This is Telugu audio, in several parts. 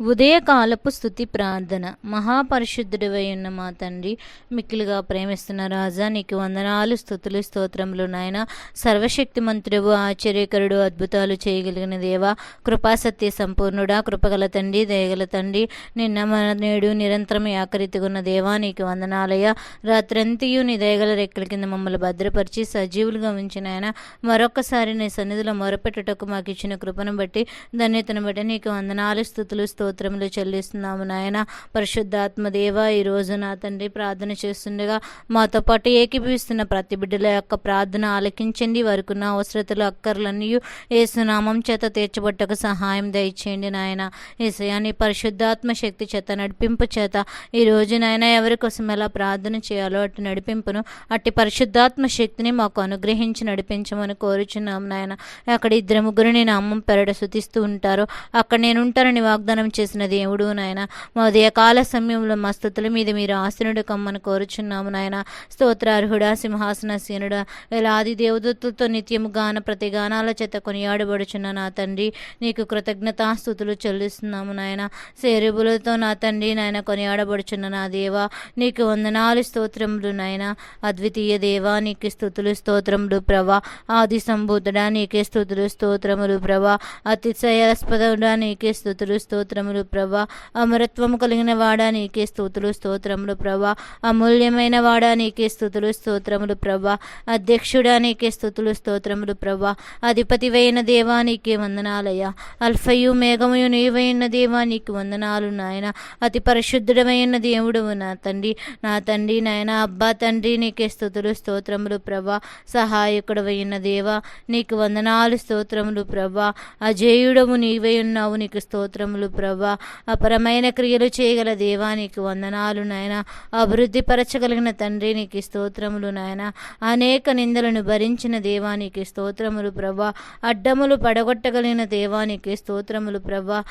ఉదయకాలపు స్థుతి ప్రార్థన. మహాపరిశుద్ధుడివై ఉన్న మా తండ్రి మిక్కిలుగా ప్రేమిస్తున్న రాజా నీకు వందనాలు స్థుతులు స్తోత్రములు నాయన. సర్వశక్తిమంతుడు ఆశ్చర్యకరుడు అద్భుతాలు చేయగలిగిన దేవా. కృపాసత్య సంపూర్ణుడా కృపగల తండ్రి దయగల తండ్రి. నిన్న మన నేడు నిరంతరం ఆకరితిగున్న దేవా నీకు వందనాలయ రాత్రంతియు నీ దయగల రెక్కల కింద మమ్మల్ని భద్రపరిచి సజీవులుగా ఉంచిన ఆయన మరొకసారి నీ సన్నిధిలో మొరపెట్టుటకు మాకు ఇచ్చిన కృపను బట్టి ధన్యతను బట్టి నీకు వందనాలు స్థుతులు స్తోత్రములు చెల్లిస్తున్నాము నాయన. పరిశుద్ధాత్మదేవ ఈరోజు ఈ రోజు నా తండ్రి ప్రార్థన చేస్తుండగా మాతో పాటు ఏకీభవిస్తున్న ప్రతి బిడ్డల యొక్క ప్రార్థన ఆలకించండి. వారికి ఉన్న అవసరతలు అక్కర్లన్నీ ఏసునామం చేత తీర్చబట్టకు సహాయం దయచేయండి నాయన. ఏసయాని పరిశుద్ధాత్మ శక్తి చేత నడిపింపు చేత ఈ రోజు నాయన ఎవరి కోసం ఎలా ప్రార్థన చేయాలో అటు నడిపింపును అట్టి పరిశుద్ధాత్మ శక్తిని మాకు అనుగ్రహించి నడిపించమని కోరుచున్నాం నాయన. అక్కడ ఇద్దరు ముగ్గురు నేను అమ్మం పెరడ శుతిస్తూ ఉంటారు. అక్కడ నేను ఉంటానని వాగ్దానం చేసిన దేవుడు నాయన. మా ఉదయకాల సమయంలో మా స్థుతుల మీద మీరు ఆసనుడు కమ్మని కోరుచున్నాము నాయన. స్తోత్రార్హుడా సింహాసన సీనుడా వేలాది దేవదత్తులతో నిత్యము గాన ప్రతి గానాల చేత కొనియాడబడుచున్న నా తండ్రి నీకు కృతజ్ఞతాస్థుతులు చెల్లిస్తున్నాము నాయన. సేరుబులతో నా తండ్రి నాయన కొనియాడబడుచున్న నా దేవా నీకు వందనాలు స్తోత్రములు నాయన. అద్వితీయ దేవా నీకు స్థుతులు స్తోత్రములు ప్రభా. ఆది సంభూతుడా నీకే స్థుతులు స్తోత్రములు ప్రభా. అతిశయాస్పదముడా నీకే స్థుతులు స్తోత్రములు ప్రభా. అమరత్వము కలిగిన వాడా నీకే స్థుతులు స్తోత్రములు ప్రభా. అమూల్యమైన వాడా నీకే స్థుతులు స్తోత్రములు ప్రభా. అధ్యక్షుడా నీకే స్థుతులు స్తోత్రములు ప్రభా. అధిపతివైన దేవా నీకే వందనాలయ అల్ఫయు మేఘమయు నీవైన దేవా నీకు వందనాలు నాయన. అతి పరిశుద్ధుడమైన దేవుడు నా తండ్రి. నా తండ్రి నాయన అబ్బా తండ్రి నీకే స్థుతులు స్తోత్రములు ప్రభా. సహాయకుడవైన దేవా నీకు వందనాలు స్తోత్రములు ప్రభా. అజేయుడము నీవై ఉన్నావు నీకు స్తోత్రములు ప్రభా. అపరమైన క్రియలు చేయగల దేవా నీకు వందనాలు నాయన. అభివృద్ధి పరచగలిగిన తండ్రి నీకు స్తోత్రములు నాయన. అనేక నిందలను భరించిన దేవానికి స్తోత్రములు ప్రభా అడ్డములు పడగొట్టగలిగిన దేవానికి స్తోత్రములు ప్రభా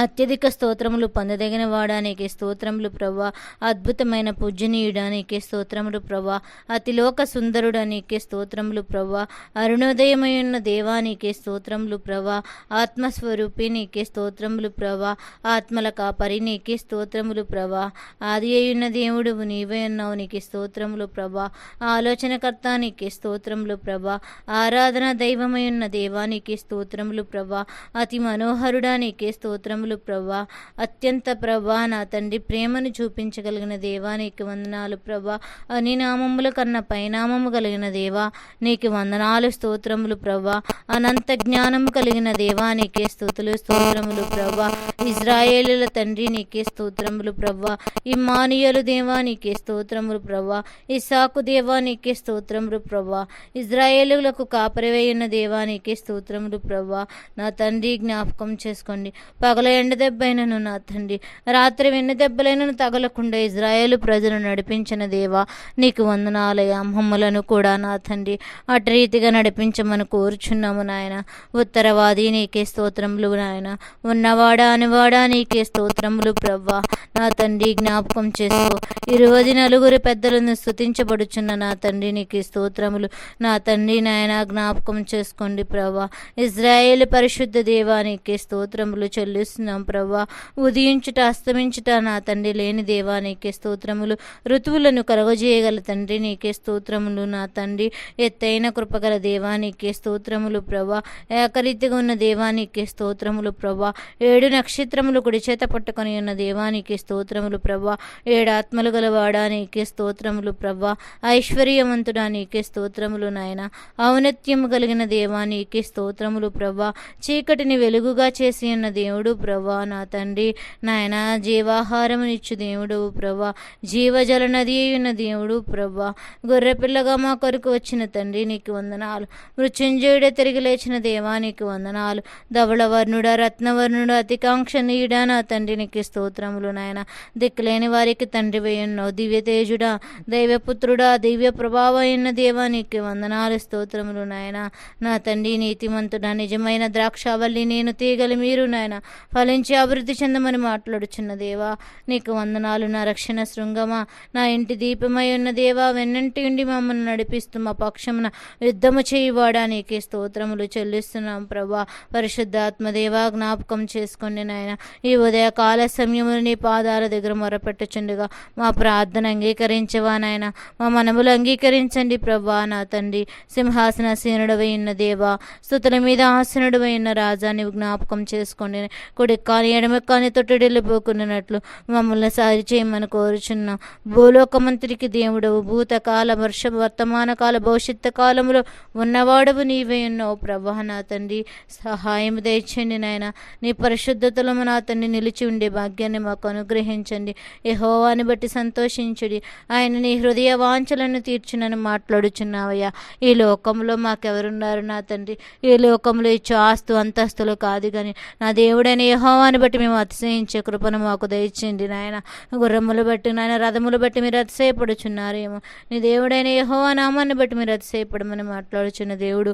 అత్యధిక స్తోత్రములు పొందదగిన వాడానికి స్తోత్రములు ప్రభా అద్భుతమైన పూజనీయుడానికి స్తోత్రములు ప్రభా అతిలోక సుందరుడానికి స్తోత్రములు ప్రభా అరుణోదయమైన దేవానికి స్తోత్రములు ప్రభా ఆత్మస్వరూపి నీకే స్తోత్రములు ప్రభా ఆత్మల కాపరి నీకే స్తోత్రములు ప్రభా ఆది అయ్యున్న దేవుడు నీవే ఉన్నావు నీకు స్తోత్రములు ప్రభా ఆలోచనకర్త నీకు స్తోత్రములు ప్రభా ఆరాధన దైవమై ఉన్న దేవానికి స్తోత్రములు ప్రభా అతి మనోహరుడానికి స్తోత్రములు స్తోత్రములు ప్రభా అత్యంత ప్రభా నా తండ్రి ప్రేమను చూపించగలిగిన దేవా నీకు వందనాలు ప్రభా. అని నామముల కన్నా పైనామము కలిగిన దేవా నీకు వందనాలు స్తోత్రములు ప్రభా. అనంత జ్ఞానము కలిగిన దేవా నీకే స్తోతులు స్తోత్రములు ప్రభా. ఇజ్రాయేలుల తండ్రి నీకే స్తోత్రములు ప్రభా. ఇమానియలు దేవా నీకే స్తోత్రములు ప్రభా. ఇసాకు దేవా నీకే స్తోత్రములు ప్రభా. ఇజ్రాయేలులకు కాపరివైన దేవా నీకే స్తోత్రములు ప్రభా. నా తండ్రి జ్ఞాపకం చేసుకోండి. పగల ఎండ దెబ్బైనను నా తండ్రి రాత్రి వెన్ను దెబ్బలైనను తగలకుండా ఇజ్రాయేల్ ప్రజలు నడిపించిన దేవా నీకు వందనాలయ మమ్మలను కూడా నా తండ్రి అటు రీతిగా నడిపించమని కోరుచున్నాము నాయన. ఉత్తరవాది నీకే స్తోత్రములు నాయన. ఉన్నవాడా అనివాడా నీకే స్తోత్రములు ప్రవ్వా. నా తండ్రి జ్ఞాపకం చేసుకో. ఇరువది నలుగురు పెద్దలను స్థుతించబడుచున్న నా తండ్రి నీకు స్తోత్రములు. నా తండ్రి నాయన జ్ఞాపకం చేసుకోండి ప్రభా ఇజ్రాయేల్ పరిశుద్ధ దేవా నీకే స్తోత్రములు చెల్లిస్తున్నాను. ప్రభా ఉదయించుట అస్తమించుట నా తండ్రి లేని దేవానికి స్తోత్రములు. ఋతువులను కలగజేయగల తండ్రి నీకే స్తోత్రములు. నా తండ్రి ఎత్తైన కృపగల దేవానికి స్తోత్రములు ప్రభా ఏకరీతిగా ఉన్న దేవానికి స్తోత్రములు ప్రభా ఏడు నక్షత్రములు కుడి చేత పట్టుకొని ఉన్న దేవానికి స్తోత్రములు ప్రభా ఏడు ఆత్మలు గలవాడా నీకే స్తోత్రములు ప్రభా ఐశ్వర్యవంతుడా నీకే స్తోత్రములు నాయన. ఔన్నత్యము కలిగిన దేవా నీకే స్తోత్రములు ప్రభా చీకటిని వెలుగుగా చేసి ఉన్న దేవుడు ప్రభా నా తండ్రి నాయన జీవాహారమునిచ్చు దేవుడు ప్రభా జీవజల నది అయిన దేవుడు ప్రభా. గొర్రెపిల్లగా మా కొరకు వచ్చిన తండ్రి నీకు వందనాలు. మృత్యుంజయుడే తిరిగి లేచిన దేవా నీకు వందనాలు. ధవళవర్ణుడ రత్నవర్ణుడు అతికాంక్షణీయుడా నా తండ్రి నీకు స్తోత్రములు నాయన. దిక్కులేని వారికి తండ్రి వేయున్నావు దివ్య తేజుడా దైవపుత్రుడా దివ్య ప్రభావమైన దేవా నీకు వందనాలు స్తోత్రములు నాయన. నా తండ్రి నీతిమంతుడా నిజమైన ద్రాక్షావల్లి నేను తీగలి మీరు నాయన. ఫలించి అభివృద్ధి చెందమని మాట్లాడుచున్న దేవా నీకు వందనాలు నా రక్షణ శృంగమా. నా ఇంటి దీపమై ఉన్న దేవా వెన్నంటి ఉండి మమ్మల్ని నడిపిస్తూ మా పక్షమున యుద్ధము చేయువాడా. నీకే స్తోత్రములు చెల్లిస్తున్నాం ప్రభా. పరిశుద్ధాత్మ దేవా జ్ఞాపకం చేసుకోండి నాయన ఈ ఉదయ కాల సమయములు నీ పాదాల దగ్గర మొరపెట్టుచుండగా మా ప్రార్థన అంగీకరించవా నాయన. మా మనములు అంగీకరించండి ప్రభా నా తండ్రి. సింహాసన సీనుడవై ఉన్న దేవా స్థుతుల మీద ఆసనుడవై ఉన్న రాజాని జ్ఞాపకం చేసుకోండి కుడి కానీ ఎడమకి కానీ తొట్టడిల్లిపోకున్నట్లు మమ్మల్ని సారి చేయమని కోరుచున్నాం. భూలోక మంత్రికి దేవుడవు. భూతకాల వర్ష వర్తమాన కాల భవిష్యత్తు కాలంలో ఉన్నవాడవు నీవే ఉన్నావు ప్రభా నా తండ్రి. సహాయం దయచండి నాయన. నీ పరిశుద్ధతలో నా తండ్రి నిలిచి ఉండే భాగ్యాన్ని మాకు అనుగ్రహించండి. యహోవాని బట్టి సంతోషించుడి. ఆయన నీ హృదయ వాంఛలను తీర్చునని మాట్లాడుచున్నావయ్యా. ఈ లోకంలో మాకెవరున్నారు నా తండ్రి? ఈ లోకంలో ఇచ్చే ఆస్తు అంతస్తులు కాదు కానీ నా దేవుడైన యెహోవాని బట్టి మేము అతిశయించే కృపను మాకు దయచేయండి నాయన. గుర్రములు బట్టి నాయన రథములు బట్టి మీరు అతిశయపడుచున్నారేమో. నీ దేవుడైన యహోవా నామాన్ని బట్టి మీరు అతిశయపడమని మాట్లాడుచున్న దేవుడు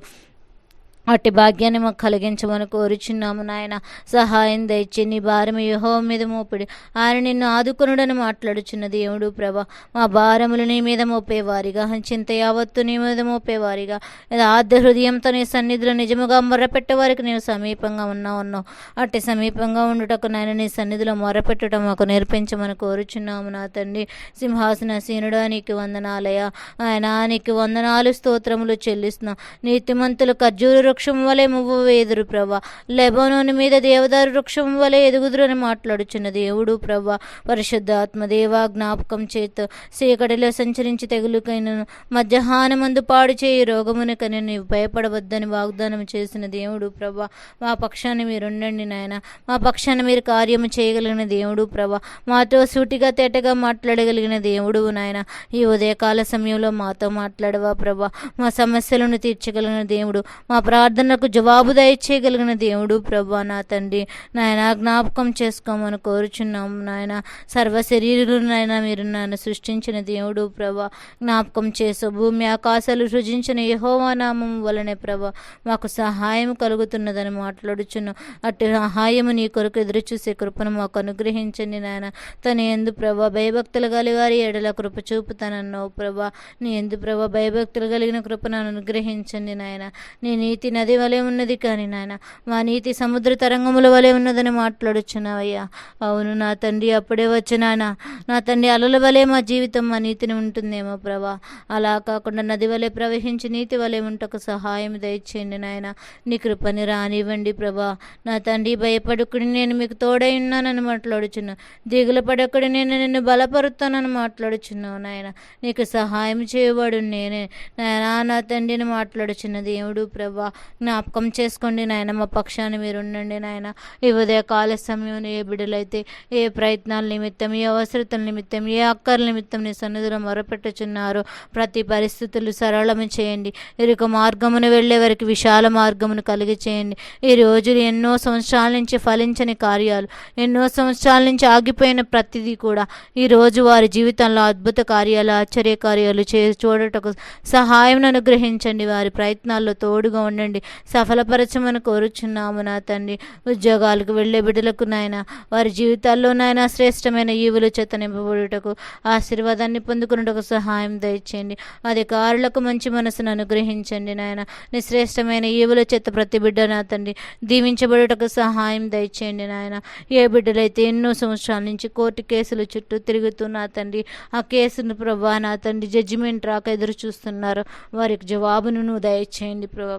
అట్టి భాగ్యాన్ని మాకు కలిగించమని కోరుచున్నాము నాయన. సహాయం దయచి నీ భారం యహో మీద మోపిడి. ఆయన నిన్ను ఆదుకునుడని మాట్లాడుచున్న దేవుడు ప్రభ. మా భారములు నీ మీద మోపేవారిగా. చింత యావత్తు నీ మీద మోపేవారిగా. ఆద్య హృదయంతో నీ సన్నిధిలో నిజముగా మొర్రపెట్టేవారికి నేను సమీపంగా ఉన్నా ఉన్నావు అట్టి సమీపంగా ఉండుటకు నాయన నీ సన్నిధిలో మొరపెట్టడం మాకు నేర్పించమని కోరుచున్నాము నా తండ్రి. సింహాసన సీనుడా నీకు వందనాలయ ఆయన నీకు వందనాలు స్తోత్రములు చెల్లిస్తున్నాం. నీతిమంతులు ఖర్జూరు వృక్షం వలె మువ్వు వేదురు ప్రభా. లెబనోని మీద దేవదారు వృక్షం వలె ఎదుగుదురు అని మాట్లాడుచున్న దేవుడు ప్రభా. పరిశుద్ధ ఆత్మదేవ జ్ఞాపకం చేత చీకటిలో సంచరించి తెగులుకైనను మధ్యాహ్నమందు పాడు చేయి రోగమునకని నీవు భయపడవద్దని వాగ్దానం చేసిన దేవుడు ప్రభా. మా పక్షాన్ని మీరు ఉండండి నాయన. మా పక్షాన్ని మీరు కార్యము చేయగలిగిన దేవుడు ప్రభా. మాతో సూటిగా తేటగా మాట్లాడగలిగిన దేవుడు నాయన. ఈ ఉదయకాల సమయంలో మాతో మాట్లాడవా ప్రభా. మా సమస్యలను తీర్చగలిగిన దేవుడు. మా ప్రా ప్రార్థనకు జవాబు దయచేయగలిగిన దేవుడు ప్రభా నా తండ్రి. నాయన జ్ఞాపకం చేసుకోమని కోరుచున్నాము నాయన. సర్వ శరీరులు నాయన మీరు నాయన సృష్టించిన దేవుడు ప్రభా. జ్ఞాపకం చేసు భూమి ఆకాశాలు సృజించిన యహోవానామం వలనే ప్రభా. మాకు సహాయం కలుగుతున్నదని మాట్లాడుచున్నాం. అట్టి సహాయము నీ కొరకు ఎదురు చూసే కృపను మాకు అనుగ్రహించండి నాయన. తన ఎందు ప్రభా భయభక్తులు కలిగారి ఎడల కృప చూపుతానన్నావు ప్రభా. నీ ఎందు ప్రభా భయభక్తులు కలిగిన కృపను అనుగ్రహించండి నాయన. నీ నీతి నది వలె ఉన్నది కానీ నాయన మా నీతి సముద్ర తరంగముల వలె ఉన్నదని మాట్లాడుచున్నావయ్యా. అవును నా తండ్రి అప్పుడే వచ్చి నా తండ్రి అలల వలె మా జీవితం మా నీతిని ఉంటుందేమో ప్రభా. అలా కాకుండా నది వలె ప్రవహించి నీతి వలె ఉంటకు సహాయం దయచేయండి నాయన. నీ కృపని రానివ్వండి ప్రభా. నా తండ్రి భయపడుకుని నేను మీకు తోడై ఉన్నానని మాట్లాడుచున్నా. దిగులు పడకుడి నేను నిన్ను బలపరుతానని మాట్లాడుచున్నావు నాయన. నీకు సహాయం చేయవాడు నేనే. నాయనా నా తండ్రిని మాట్లాడుచున్న దేవుడు ప్రభా. జ్ఞాపకం చేసుకోండి నాయన మా పక్షాన్ని మీరు ఉండండి నాయన. ఈ ఉదయ కాల సమయంలో ఏ బిడ్డలైతే ఏ ప్రయత్నాల నిమిత్తం ఏ అవసరతల నిమిత్తం ఏ అక్కర్ల నిమిత్తం నీ సన్నిధిలో మొరపెట్టుచున్నారో ప్రతి పరిస్థితులు సరళము చేయండి. ఇరుక మార్గమును వెళ్ళే వారికి విశాల మార్గమును కలిగి చేయండి. ఈ రోజులు ఎన్నో సంవత్సరాల నుంచి ఫలించని కార్యాలు ఎన్నో సంవత్సరాల నుంచి ఆగిపోయిన ప్రతిదీ కూడా ఈ రోజు వారి జీవితంలో అద్భుత కార్యాలు ఆశ్చర్య కార్యాలు చే చూడటకు సహాయం అనుగ్రహించండి. వారి ప్రయత్నాల్లో తోడుగా ఉండండి. సఫలపరచమని కోరుచున్నాము నా తండ్రి. ఉద్యోగాలకు వెళ్ళే బిడ్డలకు నాయన వారి జీవితాల్లో నాయన శ్రేష్టమైన ఈవులు చేత నింపబడుటకు ఆశీర్వాదాన్ని పొందుకున్నటకు సహాయం దయచేయండి. అధికారులకు మంచి మనసును అనుగ్రహించండి నాయన. నీ శ్రేష్టమైన ఈవుల చేత ప్రతి బిడ్డ నా తండ్రి దీవించబడుటకు సహాయం దయచేయండి నాయన. ఏ బిడ్డలైతే ఎన్నో సంవత్సరాల నుంచి కోర్టు కేసులు చుట్టూ తిరుగుతూ నా తండ్రి ఆ కేసును ప్రభా నా తండ్రి జడ్జిమెంట్ రాక ఎదురు చూస్తున్నారు వారికి జవాబును నువ్వు దయచేయండి ప్రభా.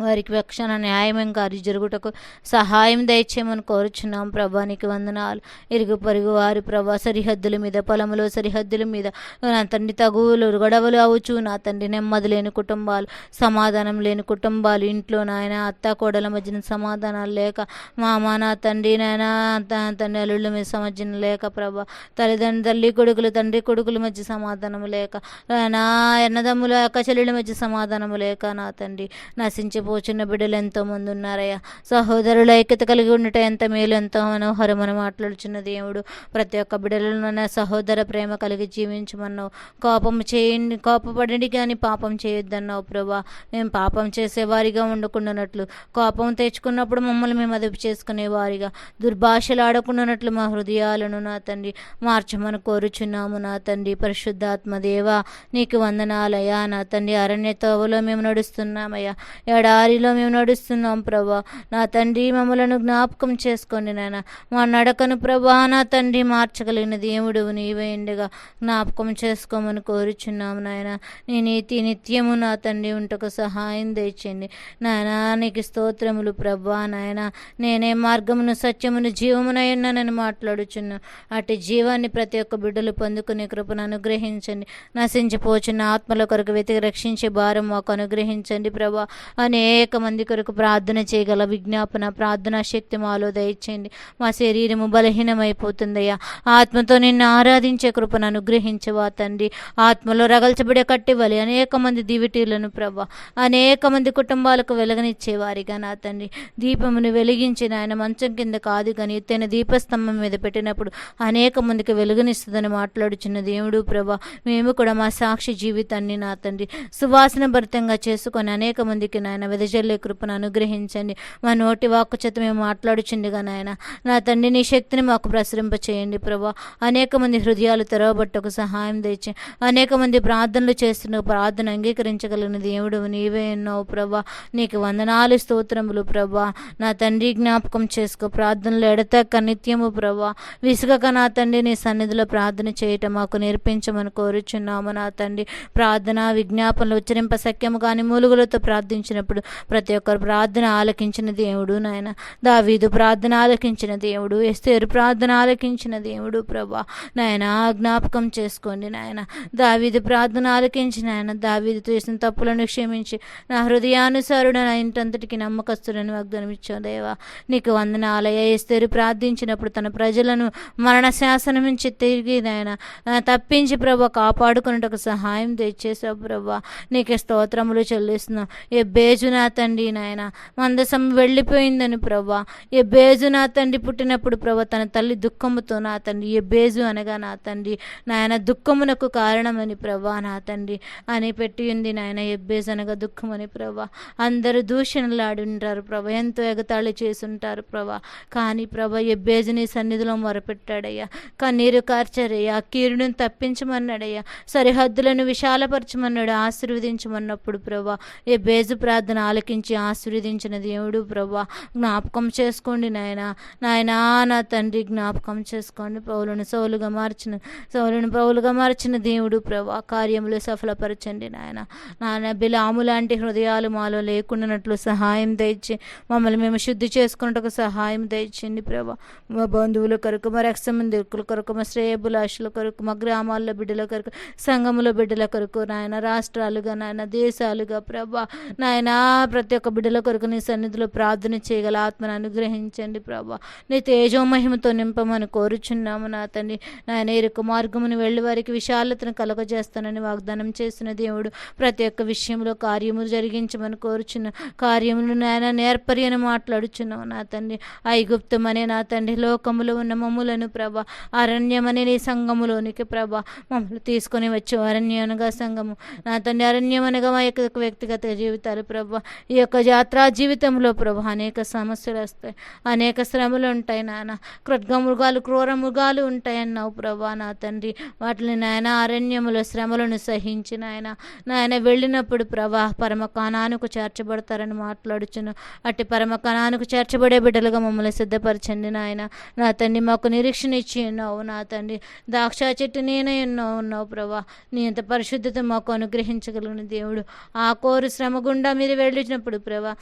వారికి రక్షణ న్యాయం కార్య జరుగుటకు సహాయం దయచేయమని కోరుచున్నాం. ప్రభానికి వందనాలు. ఇరుగు పొరుగు వారి ప్రభా సరిహద్దుల మీద పొలములో సరిహద్దుల మీద నా తండ్రి తగువులు గొడవలు అవచ్చు నా తండ్రి నెమ్మది లేని కుటుంబాలు సమాధానం లేని కుటుంబాలు. ఇంట్లో నాయన అత్త కోడల మధ్యన సమాధానాలు లేక మామ నా తండ్రి నాయన తండ్రి అల్లుళ్ళ మీద సమాధానం లేక ప్రభా తల్లిదండ్రి తల్లి కొడుకులు తండ్రి కొడుకుల మధ్య సమాధానం లేక నా ఎన్నదమ్ముల అక్క చెల్లెళ్ళ మధ్య సమాధానము లేక నా తండ్రి నశించి నశించిపోచున్న బిడ్డలు ఎంతోమంది ఉన్నారయ్యా. సహోదరుల ఐక్యత కలిగి ఉండటం ఎంత మేలు ఎంతో మనోహరం అని మాట్లాడుచున్న దేవుడు. ప్రతి ఒక్క బిడ్డలను నా సహోదర ప్రేమ కలిగి జీవించమన్నావు. కోపం చేయండి కోపపడండి కానీ పాపం చేయొద్దన్నావు ప్రభా. మేము పాపం చేసేవారిగా ఉండకుండానట్లు కోపం తెచ్చుకున్నప్పుడు మమ్మల్ని మేము అదుపు చేసుకునే వారిగా. దుర్భాషలు ఆడకుండానట్లు మా హృదయాలను నా తండ్రి మార్చమని కోరుచున్నాము నా తండ్రి పరిశుద్ధాత్మ దేవా. నీకు వందనాలయ్యా నా తండ్రి అరణ్య తోవలో మేము నడుస్తున్నామయ్యా. దారిలో మేము నడుస్తున్నాం ప్రభా. నా తండ్రి మమ్మలను జ్ఞాపకం చేసుకోండి నాయన మా నడకను ప్రభా నా తండ్రి మార్చగలిగిన దేవుడు నీవే ఉండగా జ్ఞాపకం చేసుకోమని కోరుచున్నాము నాయన. నీ నీతి నిత్యము నా తండ్రి ఉంటకు సహాయం తెచ్చండి నాయన నీకు స్తోత్రములు ప్రభా నాయన. నేనే మార్గమును సత్యమును జీవమునై ఉన్నానని మాట్లాడుచున్నా. అటు జీవాన్ని ప్రతి ఒక్క బిడ్డలు పొందుకునే కృపను అనుగ్రహించండి. నశించిపోచున్న ఆత్మల కొరకు వెతికి రక్షించే భారం మాకు అనుగ్రహించండి ప్రభా. అనే అనేక మంది కొరకు ప్రార్థన చేయగల విజ్ఞాపన ప్రార్థనా శక్తి మాలో దయచేయండి. మా శరీరము బలహీనమైపోతుందయ్యా. ఆత్మతో నిన్ను ఆరాధించే కృపను అనుగ్రహించవా తండ్రి. ఆత్మలో రగల్చబడే కట్టివ్వాలి అనేక మంది దివిటీలను ప్రభా అనేక మంది కుటుంబాలకు వెలగనిచ్చేవారిగా నా తండ్రి. దీపమును వెలిగించిన ఆయన మంచం కింద కాదు కానీ ఎత్తైన దీపస్తంభం మీద పెట్టినప్పుడు అనేక మందికి వెలుగునిస్తుందని మాట్లాడుచున్న దేవుడు ప్రభా మేము కూడా మా సాక్షి జీవితాన్ని నా తండ్రి. సువాసన భరితంగా చేసుకొని అనేక మందికి నాయన వెదజల్లే కృపను అనుగ్రహించండి. మా నోటి వాక్కు చేత మేము మాట్లాడుచుండగా నాయన. నా తండ్రి నీ శక్తిని మాకు ప్రసరింప చేయండి ప్రభా. అనేక మంది హృదయాలు తెరవబట్టకు సహాయం తెచ్చి అనేక మంది ప్రార్థనలు చేస్తున్న ప్రార్థన అంగీకరించగలిగిన దేవుడు నీవే ఉన్నావు ప్రభా. నీకు వందనాలు స్తోత్రములు ప్రభా. నా తండ్రి జ్ఞాపకం చేసుకో. ప్రార్థనలు ఎడతెక్క నిత్యము ప్రభా. విసుగక నా తండ్రి నీ సన్నిధిలో ప్రార్థన చేయటం మాకు నేర్పించమని కోరుచున్నాము నా తండ్రి. ప్రార్థన విజ్ఞాపనలు ఉచ్చరింప సఖ్యము కానీ మూలుగులతో ప్రార్థించినప్పుడు ప్రతి ఒక్కరు ప్రార్థన ఆలకించిన దేవుడు నాయన. దావీదు ప్రార్థన ఆలకించిన దేవుడు ఎస్తేరు ప్రార్థన ఆలకించిన దేవుడు ప్రభా. నాయన జ్ఞాపకం చేసుకోండి నాయన. దావీదు ప్రార్థన ఆలకించిన ఆయన దావీదు చేసిన తప్పులను క్షమించి నా హృదయానుసారుడు నా ఇంటంతటికి నమ్మకస్తులను వాగ్దానం ఇచ్చావు దేవా. నీకు వందనాలయ ఎస్తేరు ప్రార్థించినప్పుడు తన ప్రజలను మరణ శాసనం నుంచి తిరిగి నాయన తప్పించి ప్రభా కాపాడుకున్నటకు సహాయం తెచ్చేసావు ప్రభా. నీకు స్తోత్రములు చెల్లిస్తున్నాం. ఏ బేజున నా తండ్రి నాయన. మందసం వెళ్ళిపోయిందని ప్రభా ఏ బేజు నా తండ్రి పుట్టినప్పుడు ప్రభా తన తల్లి దుఃఖముతో నా తండ్రి ఏ బేజు అనగా నా తండ్రి. నాయన దుఃఖమునకు కారణమని ప్రభా నా తండ్రి అని పెట్టి ఉంది నాయన ఎబ్బేజు అనగా దుఃఖమని ప్రభా అందరూ దూషణలాడి ప్రభా ఎంతో ఎగతాళి చేసుంటారు ప్రభా కానీ ప్రభా ఏ బేజుని సన్నిధిలో మొరపెట్టాడయ్యా. కన్నీరు కార్చారయ్యా కీరుని తప్పించమన్నాడయ్యా. సరిహద్దులను విశాలపరచమన్నాడు ఆశీర్వదించమన్నప్పుడు ప్రభా ఏ బేజు ప్రార్థన ఆలకించి ఆశీర్వదించిన దేవుడు ప్రభా జ్ఞాపకం చేసుకోండి నాయన. నాయనా నా తండ్రి జ్ఞాపకం చేసుకోండి. పౌలను సౌలుగా మార్చిన సౌలును పౌలుగా మార్చిన దేవుడు ప్రభా కార్యములు సఫలపరచండి నాయన. నాయన బిలాము లాంటి హృదయాలు మాలో లేకుండానట్లు సహాయం దయచి మమ్మల్ని మేము శుద్ధి చేసుకున్నట్టుకు సహాయం దయచండి ప్రభా. మా బంధువుల కొరకు మా రక్షమందికుల కొరకు మా శ్రేయబులాషుల కొరకు మా గ్రామాల్లో బిడ్డల కొరకు సంఘముల బిడ్డల కొరకు నాయన రాష్ట్రాలుగా నాయన దేశాలుగా ప్రభా. నాయన ప్రతి ఒక్క బిడ్డల కొరకు నీ సన్నిధిలో ప్రార్థన చేయగల ఆత్మను అనుగ్రహించండి ప్రభా. నీ తేజోమహిమతో నింపమని కోరుచున్నాము నా తండ్రి. నాయన ఇరుకు మార్గమును వెళ్ళి వారికి విశాలతను కలగజేస్తానని వాగ్దానం చేసిన దేవుడు ప్రతి ఒక్క విషయంలో కార్యములు జరిగించమని కోరుచున్న కార్యములు నాయన నేర్పరి అని మాట్లాడుచున్నావు నా తండ్రి. ఐగుప్తమనే నా తండ్రి లోకములో ఉన్న మమ్ములను ప్రభ అరణ్యమనే నీ సంఘములోనికి ప్రభ మమ్మల్ని తీసుకొని వచ్చే అరణ్యనగా సంఘము. నా తండ్రి అరణ్యమనగా మా యొక్క వ్యక్తిగత జీవితాలు ప్రభ ఈ యొక్క యాత్రా జీవితంలో ప్రభా అనేక సమస్యలు వస్తాయి. అనేక శ్రమలు ఉంటాయి నాన్న. క్రొడ్గ మృగాలు క్రూర మృగాలు ఉంటాయన్నావు ప్రభా నా తండ్రి. వాటిని నాయన అరణ్యములో శ్రమలను సహించి నాయన. నాయన వెళ్ళినప్పుడు ప్రభా పరమ కణానికి చేర్చబడతారని మాట్లాడుచును. అట్టి పరమ కణానికి చేర్చబడే బిడ్డలుగా మమ్మల్ని సిద్ధపరచండి నాయన. నా తండ్రి మాకు నిరీక్షణ ఇచ్చి ఉన్నావు నా తండ్రి. ద్రాక్ష చెట్టు నేనే ఉన్నావు ఉన్నావు ప్రభా. నీ అంత పరిశుద్ధత మాకు అనుగ్రహించగలిగిన దేవుడు. ఆ కోరు శ్రమ గుండా మీరు వెళ్ళినప్పుడు ప్రభా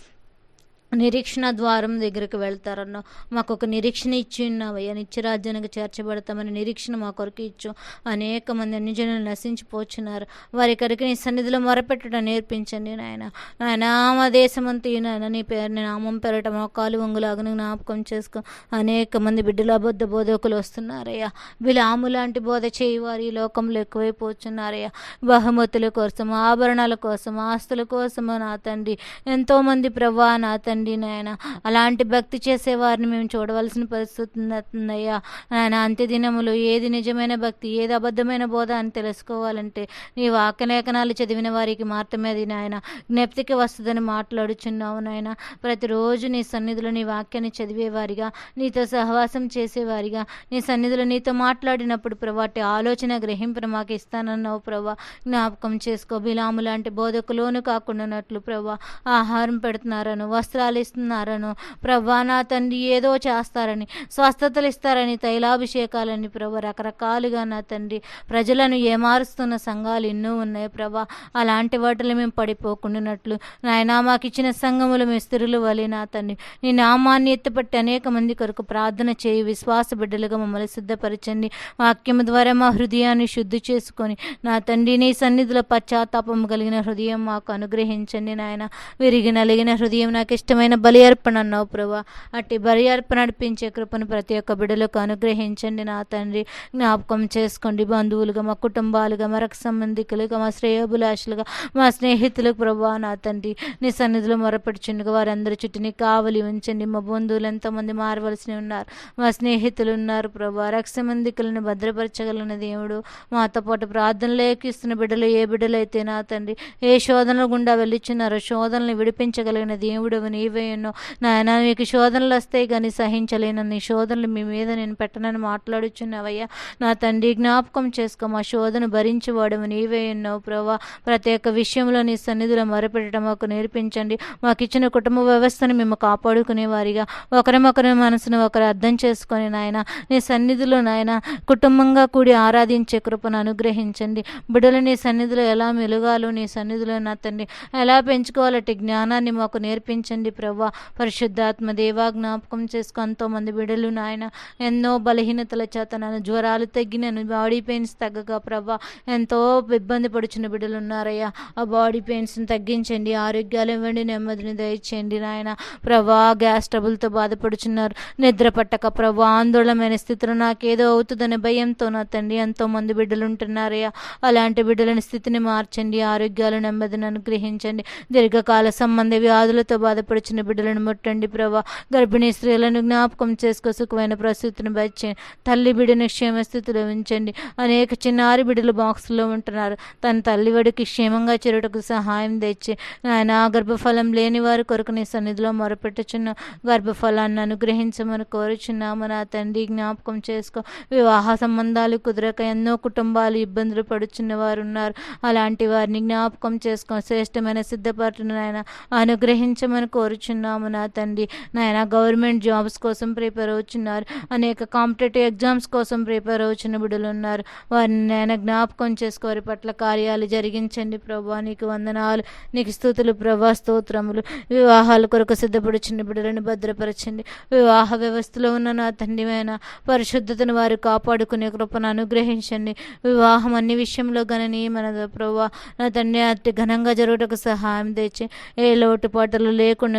నిరీక్షణ ద్వారం దగ్గరికి వెళ్తారన్న మాకు ఒక నిరీక్షణ ఇచ్చి ఉన్నావయ్యా నిత్యరాజ్యానికి చేర్చబడతామని నిరీక్షణ మా కొరకు ఇచ్చు. అనేక మంది అన్యజనులు నశించిపోచున్నారు. వారి కొరకు నీ సన్నిధిలో మొరపెట్టడం నేర్పించండి నాయన. నాయన మా దేశమంతా నాయన నీ పేరు నామం పెరట మోకాలు వంగులాగను జ్ఞాపకం చేసుకో. అనేక మంది బిడ్డలు అబద్ధ బోధకులు వస్తున్నారయ్యా. వీళ్ళు లాంటి బోధ చేయి వారు ఈ లోకంలో ఎక్కువైపోతున్నారయ్యా బహుమతుల కోసం ఆభరణాల కోసం ఆస్తుల కోసం నా తండ్రి. ఎంతోమంది ప్రభా నా తండ్రి. నాయన. అలాంటి భక్తి చేసేవారిని మేము చూడవలసిన పరిస్థితి ఉందయ్యా నాయన అంత్య దినములు ఏది నిజమైన భక్తి ఏది అబద్ధమైన బోధ అని తెలుసుకోవాలంటే నీ వాక్యలేఖనాలు చదివిన వారికి మాత్రమే అది నాయన. జ్ఞప్తికి వస్తుందని మాట్లాడుచున్నావు నాయన. ప్రతిరోజు నీ సన్నిధిలో నీ వాక్యాన్ని చదివేవారిగా నీతో సహవాసం చేసేవారిగా నీ సన్నిధిలో నీతో మాట్లాడినప్పుడు ప్రభాటి ఆలోచన గ్రహింపును మాకు ఇస్తానన్నావు ప్రభా. జ్ఞాపకం చేసుకో. బిలాము లాంటి బోధకులోను కాకుండానట్లు ప్రభా ఆహారం పెడుతున్నారను వస్త్రాలు ఇస్తున్నారను ప్రభా నా తండ్రి ఏదో చేస్తారని స్వస్థతలు ఇస్తారని తైలాభిషేకాలని ప్రభా రకరకాలుగా నా తండ్రి ప్రజలను ఏమారుస్తున్న సంఘాలు ఎన్నో ఉన్నాయి ప్రభా. అలాంటి వాటిలో మేము పడిపోకుండానట్లు. నాయనా మాకు ఇచ్చిన సంఘములు మేము స్థిరులు వలె నా తండ్రి. నీ నామాన్ని ఎత్తిపట్టి అనేక మంది కొరకు ప్రార్థన చేయి విశ్వాస బిడ్డలుగా మమ్మల్ని సిద్ధపరచండి. వాక్యం ద్వారా మా హృదయాన్ని శుద్ధి చేసుకొని నా తండ్రి నీ సన్నిధిలో పశ్చాత్తాపం కలిగిన హృదయం మాకు అనుగ్రహించండి నాయన. విరిగి నలిగిన హృదయం నాకు ఇష్టమైన బలి అర్పణ అన్నావు ప్రభా. అట్టి బలి అర్పణ నడిపించే కృపను ప్రతి ఒక్క బిడ్డలకు అనుగ్రహించండి నా తండ్రి. జ్ఞాపకం చేసుకోండి బంధువులుగా మా కుటుంబాలుగా మా మరొక సంబంధికులుగా మా శ్రేయోభిలాషులుగా మా స్నేహితులకు ప్రభా నా తండ్రి. నీ సన్నిధిలో మొరపెడుచుండగా వారందరి చుట్టూ నీ కావలి ఉంచండి. మా బంధువులు ఎంతోమంది మారవలసి ఉన్నారు. మా స్నేహితులు ఉన్నారు ప్రభా. రక్షమందికులను భద్రపరచగలిగిన దేవుడు. మాతో పాటు ప్రార్థనలు ఏకిస్తున్న బిడ్డలు ఏ బిడ్డలైతే నా తండ్రి ఏ శోధనల గుండా వెళ్ళిచున్నారో శోధనలు విడిపించగలిగిన దేవుడు నీవే. ఎన్నో నాయన మీకు శోధనలు వస్తాయి కానీ సహించలేనన్ని శోధనలు మీ మీద నేను పెట్టనని మాట్లాడుచున్నావయ్యా. నా తండ్రి జ్ఞాపకం చేసుకో. మా శోధన భరించేవాడము నీవే ఎన్నో ప్రభా ప్రత్యేక విషయంలో నీ సన్నిధిలో మొరపెట్టడం మాకు నేర్పించండి. మాకు ఇచ్చిన కుటుంబ వ్యవస్థను మేము కాపాడుకునే వారిగా. ఒకరినొకరి మనసును ఒకరు అర్థం చేసుకొని నాయన నీ సన్నిధిలో నాయన కుటుంబంగా కూడి ఆరాధించే కృపను అనుగ్రహించండి. బిడ్డలు నీ సన్నిధిలో ఎలా మెలుగాలో నీ సన్నిధిలో నా తండ్రి ఎలా పెంచుకోవాలంటే జ్ఞానాన్ని మాకు నేర్పించండి. ప్రభా పరిశుద్ధాత్మ దేవా జ్ఞాపకం ఎంతో ఎంతోమంది బిడ్డలు నాయన ఎన్నో బలహీనతల చేత నన్ను జ్వరాలు తగ్గినను బాడీ పెయిన్స్ తగ్గక ప్రవ్వ ఎంతో ఇబ్బంది పడుచున్న బిడ్డలు ఉన్నారయ్యా. ఆ బాడీ పెయిన్స్ని తగ్గించండి ఆరోగ్యాలు ఇవ్వండి నెమ్మదిని దయచేయండి నాయన. ప్రభా గ్యాస్ ట్రబుల్తో బాధపడుచున్నారు. నిద్ర పట్టక ప్రభా ఆందోళనమైన స్థితిలో నాకేదో అవుతుందనే భయంతో నా తండ్రి ఎంతో మంది బిడ్డలు ఉంటున్నారయ్యా. అలాంటి బిడ్డలని స్థితిని మార్చండి ఆరోగ్యాలు నెమ్మదిని అనుగ్రహించండి. దీర్ఘకాల సంబంధ వ్యాధులతో వచ్చిన బిడ్డలను ముట్టండి ప్రభా. గర్భిణీ స్త్రీలను జ్ఞాపకం చేసుకో సుఖమైన ప్రసూతిని బచ్చేయండి తల్లి బిడ్డను క్షేమ స్థితిలో ఉంచండి. అనేక చిన్నారి బిడ్డలు బాక్స్లో ఉంటున్నారు. తన తల్లి వడికి క్షేమంగా చేరుటకు సహాయం తెచ్చి ఆయన గర్భఫలం లేని వారి కొరకు నీ సన్నిధిలో మొరపెట్టుచున్న గర్భఫలాన్ని అనుగ్రహించమని కోరుచున్నాము. నా తండ్రి జ్ఞాపకం చేసుకో. వివాహ సంబంధాలు కుదరక ఎన్నో కుటుంబాలు ఇబ్బందులు పడుచున్న వారు ఉన్నారు అలాంటి వారిని జ్ఞాపకం చేసుకో. శ్రేష్టమైన సిద్ధపాటును నాయన అనుగ్రహించమని కోరుచున్నాము నా తండ్రి. నాయన గవర్నమెంట్ జాబ్స్ కోసం ప్రిపేర్ అవుతున్నారు అనేక కాంపిటేటివ్ ఎగ్జామ్స్ కోసం ప్రిపేర్ అవుతున్న బిడ్డలు ఉన్నారు వారిని నాయన జ్ఞాపకం చేసుకోవారి పట్ల కార్యాలు జరిగించండి ప్రభా. నీకు వందనాలు. నీకు స్థుతులు ప్రభా. స్తోత్రములు. వివాహాల కొరకు సిద్ధపడుచున్న బిడ్డలను భద్రపరచండి. వివాహ వ్యవస్థలో ఉన్న నా తండ్రిమైన పరిశుద్ధతను వారు కాపాడుకునే కృపను అనుగ్రహించండి. వివాహం అన్ని విషయంలో గణనీయమైనది ప్రభా. నా తండ్రి అతి ఘనంగా జరుగుటకు సహాయం తెచ్చి ఏ లోటుపాటలు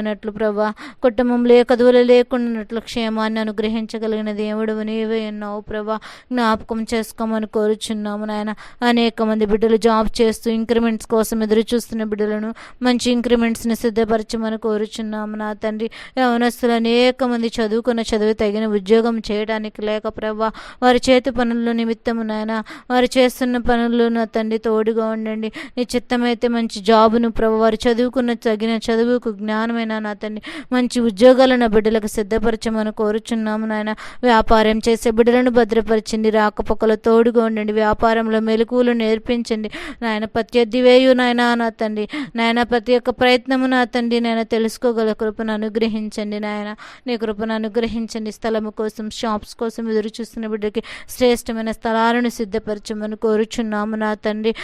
లేకుండానట్లు ప్రభా. కుటుంబంలో ఏ కదువులు లేకుండానట్లు క్షేమాన్ని అనుగ్రహించగలిగిన దేవుడు నీవే ఉన్నావు ప్రభా. జ్ఞాపకం చేసుకోమని కోరుచున్నాము నాయన. అనేక మంది బిడ్డలు జాబ్ చేస్తూ ఇంక్రిమెంట్స్ కోసం ఎదురు చూస్తున్న బిడ్డలను మంచి ఇంక్రిమెంట్స్ని సిద్ధపరచమని కోరుచున్నాము నా తండ్రి. యవనస్తులు అనేక మంది చదువుకున్న చదువు తగిన ఉద్యోగం చేయడానికి లేక ప్రభా. వారి చేతి పనుల నిమిత్తము నాయన. వారు చేస్తున్న పనులు నా తండ్రి తోడుగా ఉండండి. నీ చిత్తమైతే మంచి జాబును ప్రభు. వారు చదువుకున్న తగిన చదువుకు జ్ఞానమైన నా తండ్రి మంచి ఉద్యోగాలు నా బిడ్డలకు సిద్ధపరచమని కోరుచున్నాము నాయన. వ్యాపారం చేసే బిడ్డలను భద్రపరచండి. రాకపోకలు తోడుగా ఉండండి. వ్యాపారంలో మెలకువలు నేర్పించండి. నాయన ప్రత్యర్థి వేయు నాయన నా తండ్రి నాయన ప్రతి ఒక్క ప్రయత్నము నా తండ్రి నాయన తెలుసుకోగల కృపను అనుగ్రహించండి నాయన. నీ కృపను అనుగ్రహించండి. స్థలము కోసం షాప్స్ కోసం ఎదురు చూస్తున్న బిడ్డకి శ్రేష్టమైన స్థలాలను సిద్ధపరచమని కోరుచున్నాము నా తండ్రి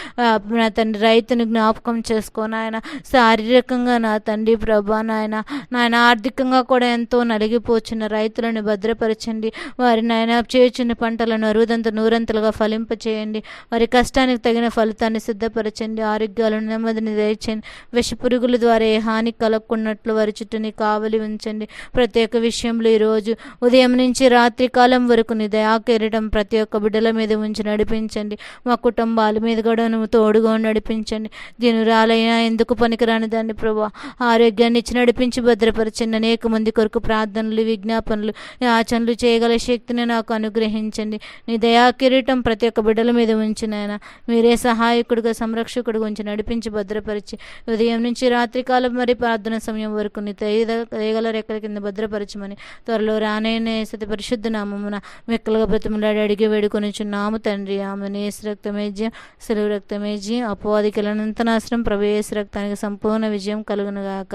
నా తండ్రి రైతును జ్ఞాపకం చేసుకో నాయన. శారీరకంగా నా తండ్రి ప్రభా నా నాయన. నాయన ఆర్థికంగా కూడా ఎంతో నలిగిపోచున్న రైతులను భద్రపరచండి. వారి నాయన చేర్చిన పంటలను అరుదంత నూరంతలుగా ఫలింపచేయండి. వారి కష్టానికి తగిన ఫలితాన్ని సిద్ధపరచండి. ఆరోగ్యాలను నెమ్మదిని దయచేయండి. విష పురుగుల ద్వారా ఏ హాని కలగకున్నట్లు వారి చుట్టూని కావలి ఉంచండి. ప్రతి ఒక్క విషయంలో ఈరోజు ఉదయం నుంచి రాత్రి కాలం వరకు నీ దయాకిరీటం ప్రతి ఒక్క బిడ్డల మీద ఉంచి నడిపించండి. మా కుటుంబాల మీద కూడా నువ్వు తోడుగా నడిపించండి. దీనురాలైనా ఎందుకు పనికిరాని దాన్ని ప్రభా ఆరోగ్యాన్ని ఇచ్చి నడిపించి భద్రపరచండి అనేక మంది కొరకు ప్రార్థనలు విజ్ఞాపనలు ఆచరణలు చేయగల శక్తిని నాకు అనుగ్రహించండి. నీ దయా కిరీటం ప్రతి ఒక్క బిడ్డల మీద ఉంచినాయన మీరే సహాయకుడిగా సంరక్షకుడిగా ఉంచి నడిపించి భద్రపరిచి ఉదయం నుంచి రాత్రికాలం మరి ప్రార్థన సమయం వరకు నీ తేగల రెక్కల కింద భద్రపరచమని త్వరలో రానైన సతి పరిశుద్ధ నామమున మెక్కలుగా బ్రతిమలాడి అడిగి వేడుకొని చున్నాము తండ్రి ఆమె నేసు రక్తమేజ్యం సెలవు రక్తమేజ్యం అపోవాదికలనంత నాశనం ప్రవేశ రక్తానికి సంపూర్ణ విజయం కలుగునుగాక